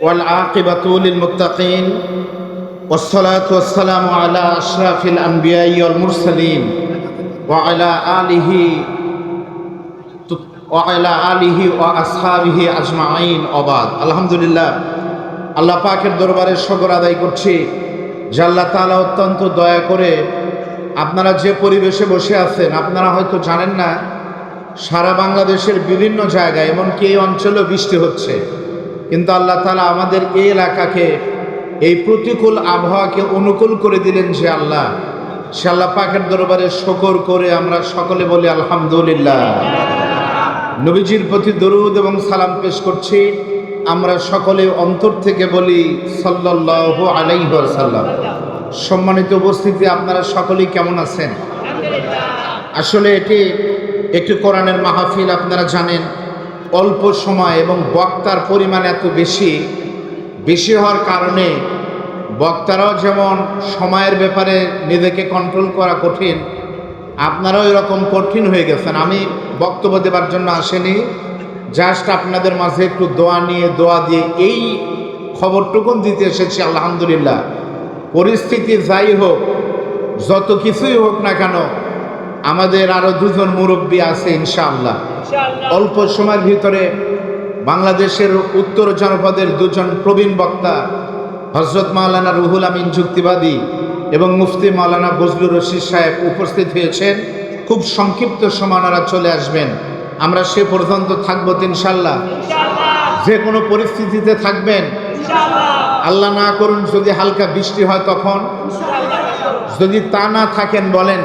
والعاقبة للمتقين والصلاة والسلام على أشرف الأنبياء والمرسلين وعلى آله وعلى آله وأصحابه أجمعين وبعد الحمد لله আল্লাহ পাকের দরবারে শকর আদায় করছি যে আল্লাহ তাআলা অত্যন্ত দয়া করে আপনারা যে পরিবেশে বসে আছেন আপনারা হয়তো জানেন না সারা বাংলাদেশের বিভিন্ন জায়গায় এমনকি এই অঞ্চলেও বৃষ্টি হচ্ছে কিন্তু আল্লাহ তালা আমাদের এই এলাকাকে, এই প্রতিকূল আবহাওয়াকে অনুকূল করে দিলেন যে আল্লাহ। সে আল্লাহ পাকের দরবারে শকর করে আমরা সকলে বলি আলহামদুলিল্লাহ। নবীজির প্রতি দরুদ এবং সালাম পেশ করছি। আমরা সকলে অন্তর থেকে বলি সাল্লাহ আলাইসাল্লাম সম্মানিত উপস্থিতি, আপনারা সকলেই কেমন আছেন? আসলে এটি একটি কোরআনের মাহফিল, আপনারা জানেন। অল্প সময় এবং বক্তার পরিমাণ এত বেশি বেশি হওয়ার কারণে বক্তারাও যেমন সময়ের ব্যাপারে নিজেকে কন্ট্রোল করা কঠিন, আপনারাও এরকম কঠিন হয়ে গেছেন। আমি বক্তব্য দেবার জন্য আসেনি। জাস্ট আপনাদের মাঝে একটু দোয়া নিয়ে, দোয়া দিয়ে এই খবরটুকুন দিতে এসেছি, আলহামদুলিল্লাহ। পরিস্থিতি যাই হোক, যত কিছুই হোক না কেন, আমাদের আরও দুজন মুরব্বী আছে, ইনশাআল্লাহ। অল্প সময়ের ভিতরে বাংলাদেশের উত্তর জনপদের দুজন প্রবীণ বক্তা হজরত মাওলানা রুহুল আমিন যুক্তিবাদী এবং মুফতি মাওলানা বজলুর রশিদ সাহেব উপস্থিত হয়েছেন। খুব সংক্ষিপ্ত সময় ওনারা চলে আসবেন। আমরা সে পর্যন্ত থাকব ইনশাল্লাহ যে কোনো পরিস্থিতিতে থাকবেন। আল্লাহ না করুন যদি হালকা বৃষ্টি হয় তখন। যদি তা না থাকেন বলেন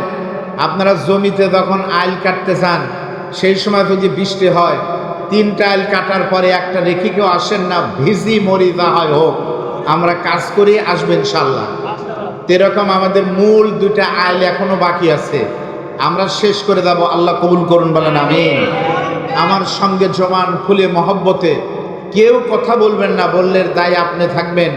আপনারা জমিতে তখন আইল কাটতে চান সেই সময় যদি বৃষ্টি হয় তিনটা আইল কাটার পরে একটা রেখে কেউ আসেন না, ভিজি মরি হয় হোক, আমরা কাজ করেই আসবেন ইনশাল্লাহ। এরকম আমাদের মূল দুইটা আইল এখনও বাকি আছে। আমরা শেষ করে দেব আল্লাহ কবুল করুন বলেন আমি আমার সঙ্গে জমান খুলে মহব্বতে কেউ কথা বলবেন না, বললে দায় আপনি থাকবেন।